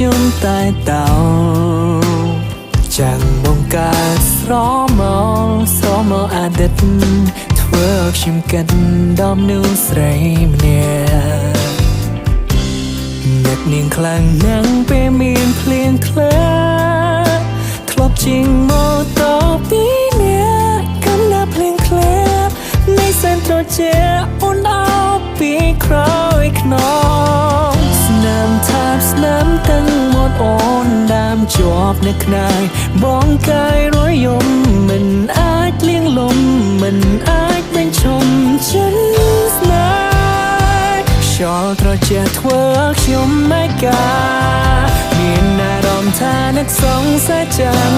តែតោចាំងបង្កើតស្រមោលស្រមោលអតីតធ្វើឲ្យខ្ញុំកិនដំនូស្រីម្នាក់អ្នកនាងខ្លាំងណាស់ពេលមានភ្លៀងធ្លា ដាមជាប់នៅខ្នើយបងកាយរយយំមិនអាចលៀងលំមិនអាចបញ្ឈប់ចិត្តស្នេហ៍ខ្យល់ត្រជាក់ធ្វើឲ្យខ្ញុំមិនកាមានអារម្មណ៍ថានឹកសង្សារចាំទៅ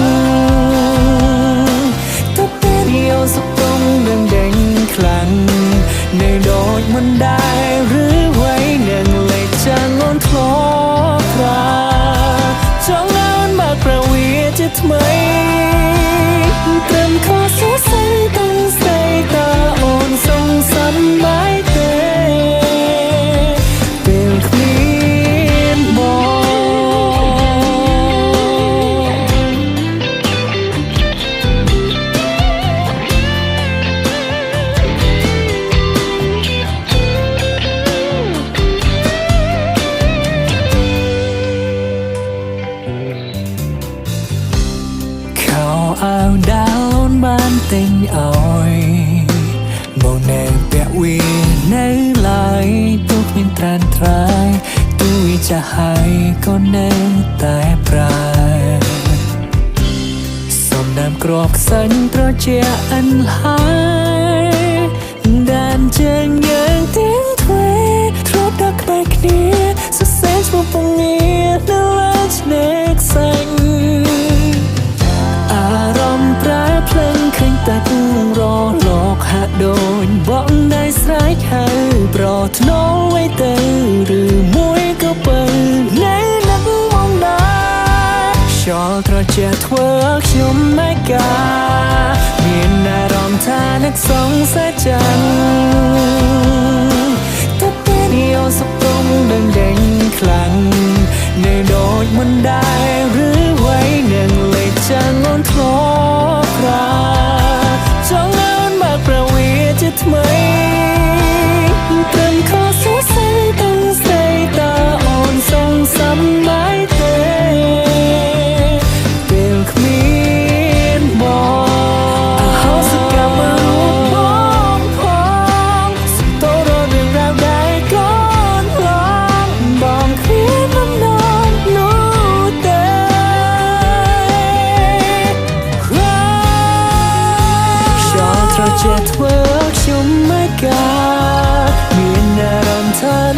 ទូវាចាស់ហើយក៏នៅតែប្រាសំដាមក្របខ្សាញ់ត្រជាក់អិនហើយដានជើងយើងទាំងទ្វេធ្លាប់ដល់ក្បែរគ្នាសរសេរឈ្មោះពងងារនៅលើឆ្នេរខ្សាញ់អារម្មណ៍ប្រែភ្លេងឃើញតែគូរលោកហាក់ដូចបងដែលស្រែកហៅប្រថ្នូលໄວទៅឬមួយ ត្រជាក់ធ្វើឲ្យខ្ញុំមិនកាមានអារម្មណ៍ថានឹកសងសារចាំ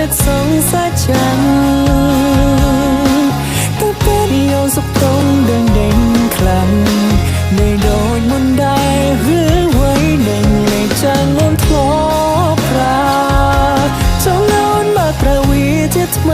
และสตั้งแต่เดียวสุขตรงเดินเด่นคลังในโดนมนได้หรือไว้หนึ่งในจังนั้นทอพระเจ้าเล่นมาประวีที่ทำม